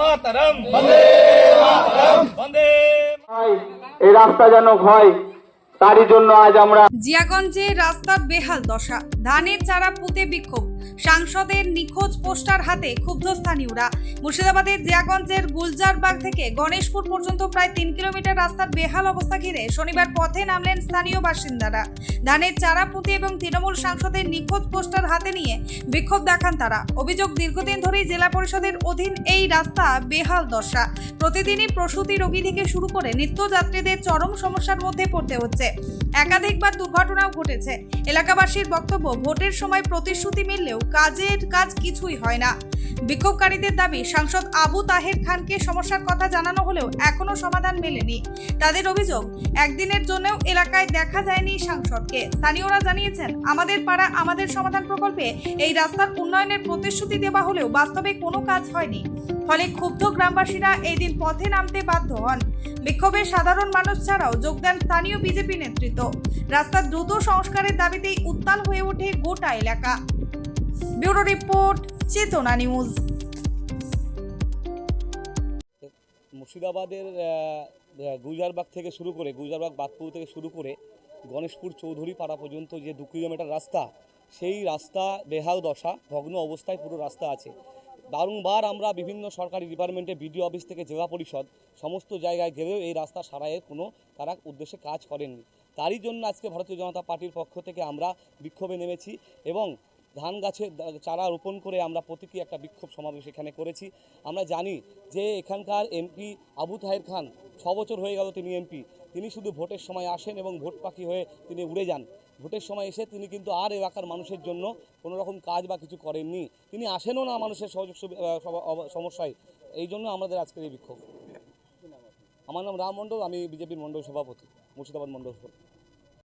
মাতরম। বন্দে মাতরম। বন্দে এই রাস্তা যেন হয় তারই জন্য আজ আমরা জিয়াগঞ্জে রাস্তার বেহাল দশা। ধানের চারা পুঁতে বিক্ষোভ। সাংসদের নিখোঁজ পোস্টার হাতে ক্ষুব্ধ স্থানীয়রা। মুর্শিদাবাদের জিয়াগঞ্জের গুলজারবাগ থেকে গণেশপুর পর্যন্ত প্রায় তিন কিলোমিটার রাস্তার বেহাল অবস্থা ঘিরে শনিবার পথে নামলেন স্থানীয় বাসিন্দারা। ধানের চারা পুঁতে এবং তৃণমূল সাংসদের নিখোঁজ পোস্টার হাতে নিয়ে বিক্ষোভ দেখান তারা। অভিযোগ দীর্ঘদিন ধরেই জেলা পরিষদের অধীন এই রাস্তা বেহাল দশা। প্রতিদিনই প্রসূতি রোগী থেকে শুরু করে নিত্যযাত্রীদের চরম সমস্যার মধ্যে পড়তে হচ্ছে। একাধিকবার দুর্ঘটনাও ঘটেছে। এলাকাবাসীর বক্তব্য, ভোটের সময় প্রতিশ্রুতি মিললেও কাজের কাজ কিছুই হয় না। বিক্ষোভকারীদের দাবি, সাংসদ আবু তাহের খানকে সমস্যার কথা জানানো হলেও এখনও সমাধান মেলেনি। তাদের অভিযোগ, একদিনের জন্যও এলাকায় দেখা যায়নি সাংসদকে। স্থানীয়রা জানিয়েছেন, আমাদের পাড়া আমাদের সমাধান প্রকল্পে এই রাস্তার উন্নয়নের প্রতিশ্রুতি দেওয়া হলেও বাস্তবে কোনো কাজ হয়নি। ফলে ক্ষুব্ধ গ্রামবাসীরা এই দিন পথে নামতে বাধ্য হন। বিক্ষোভে সাধারণ মানুষ ছাড়াও যোগদান স্থানীয় বিজেপি নেতৃত্ব। রাস্তার দ্রুত সংস্কারের দাবিতেই উত্তাল হয়ে ওঠে গোটা এলাকা। Bureau report, Chetna news. মুর্শিদাবাদের গুলজারবাগ থেকে শুরু করে, গুলজারবাগ, বাদপুর থেকে শুরু করে গণেশপুর চৌধুরী পাড়া পর্যন্ত যে দু কিলোমিটার রাস্তা, সেই রাস্তা বেহাল দশা, ভগ্ন অবস্থায় পুরো রাস্তা আছে। বারংবার আমরা বিভিন্ন সরকারি ডিপার্টমেন্টে, বিডিও অফিস থেকে জেলা পরিষদ, সমস্ত জায়গায় গেলেও এই রাস্তা সারাইয়ের কোনো তারা উদ্দেশ্যে কাজ করেননি। তারই জন্য আজকে ভারতীয় জনতা পার্টির পক্ষ থেকে আমরা বিক্ষোভে নেমেছি এবং ধান গাছের চারা রোপণ করে আমরা প্রতীকী একটা বিক্ষোভ সমাবেশ এখানে করেছি। আমরা জানি যে এখানকার এমপি আবু তাহের খান ছ বছর হয়ে গেল তিনি এমপি তিনি শুধু ভোটের সময় আসেন এবং ভোট পাখি হয়ে তিনি উড়ে যান। ভোটের সময় এসে তিনি কিন্তু আর এলাকার মানুষের জন্য কোনো রকম কাজ বা কিছু করেননি। তিনি আসেনও না মানুষের সহযোগ সমস্যায়। এই জন্য আমাদের আজকের এই বিক্ষোভ। আমার নাম রাম মণ্ডল আমি বিজেপির মণ্ডল সভাপতি মুর্শিদাবাদ মণ্ডল